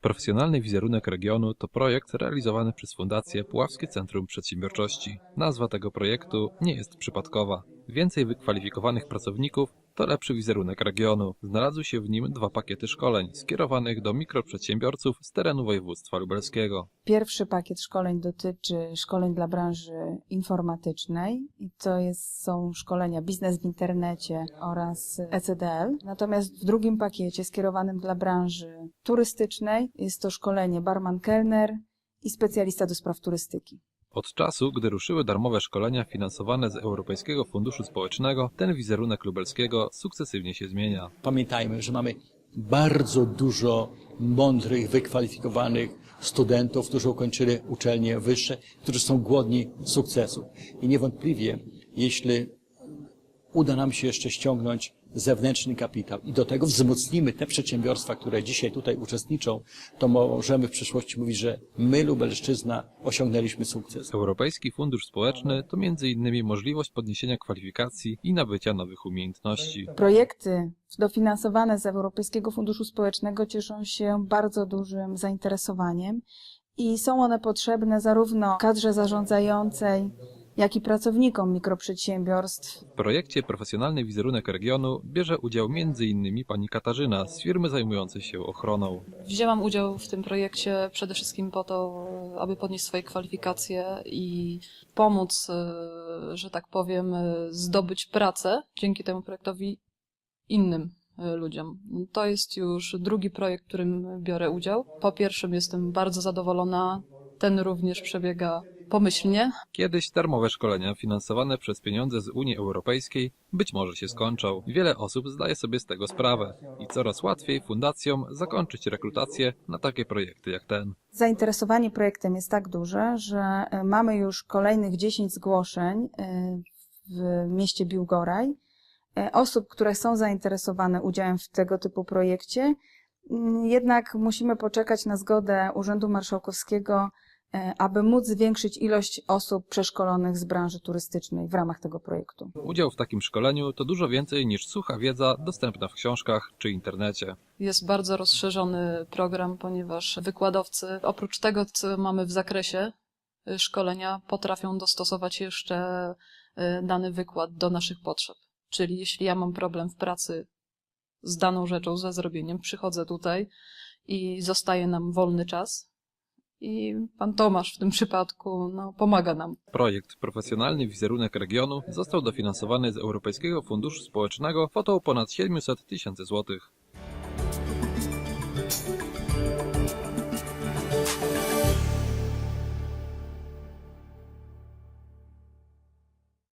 Profesjonalny wizerunek regionu to projekt realizowany przez Fundację Puławskie Centrum Przedsiębiorczości. Nazwa tego projektu nie jest przypadkowa. Więcej wykwalifikowanych pracowników to lepszy wizerunek regionu. Znalazły się w nim dwa pakiety szkoleń skierowanych do mikroprzedsiębiorców z terenu województwa lubelskiego. Pierwszy pakiet szkoleń dotyczy szkoleń dla branży informatycznej i to jest, są szkolenia biznes w internecie oraz ECDL. Natomiast w drugim pakiecie skierowanym dla branży turystycznej jest to szkolenie barman kelner i specjalista do spraw turystyki. Od czasu, gdy ruszyły darmowe szkolenia finansowane z Europejskiego Funduszu Społecznego, ten wizerunek lubelskiego sukcesywnie się zmienia. Pamiętajmy, że mamy bardzo dużo mądrych, wykwalifikowanych studentów, którzy ukończyli uczelnie wyższe, którzy są głodni sukcesu. I niewątpliwie, jeśli uda nam się jeszcze ściągnąć zewnętrzny kapitał i do tego wzmocnimy te przedsiębiorstwa, które dzisiaj tutaj uczestniczą, to możemy w przyszłości mówić, że my, Lubelszczyzna, osiągnęliśmy sukces. Europejski Fundusz Społeczny to m.in. możliwość podniesienia kwalifikacji i nabycia nowych umiejętności. Projekty dofinansowane z Europejskiego Funduszu Społecznego cieszą się bardzo dużym zainteresowaniem i są one potrzebne zarówno kadrze zarządzającej, jak i pracownikom mikroprzedsiębiorstw. W projekcie Profesjonalny Wizerunek Regionu bierze udział m.in. pani Katarzyna z firmy zajmującej się ochroną. Wzięłam udział w tym projekcie przede wszystkim po to, aby podnieść swoje kwalifikacje i pomóc, e, że tak powiem, e, zdobyć pracę dzięki temu projektowi innym e, ludziom. To jest już drugi projekt, w którym biorę udział. Po pierwszym jestem bardzo zadowolona. Ten również przebiega pomyślnie. Kiedyś darmowe szkolenia finansowane przez pieniądze z Unii Europejskiej być może się skończą. Wiele osób zdaje sobie z tego sprawę i coraz łatwiej fundacjom zakończyć rekrutację na takie projekty jak ten. Zainteresowanie projektem jest tak duże, że e, mamy już kolejnych 10 zgłoszeń e, w mieście Biłgoraj. E, Osób, które są zainteresowane udziałem w tego typu projekcie, jednak musimy poczekać na zgodę Urzędu Marszałkowskiego, aby móc zwiększyć ilość osób przeszkolonych z branży turystycznej w ramach tego projektu. Udział w takim szkoleniu to dużo więcej niż sucha wiedza dostępna w książkach czy internecie. Jest bardzo rozszerzony program, ponieważ wykładowcy oprócz tego, co mamy w zakresie y, szkolenia, potrafią dostosować jeszcze y, dany wykład do naszych potrzeb. Czyli jeśli ja mam problem w pracy z daną rzeczą, ze zrobieniem, przychodzę tutaj i zostaje nam wolny czas. I pan Tomasz w tym przypadku no, pomaga nam. Projekt Profesjonalny Wizerunek Regionu został dofinansowany z Europejskiego Funduszu Społecznego kwotą ponad 700 tysięcy złotych.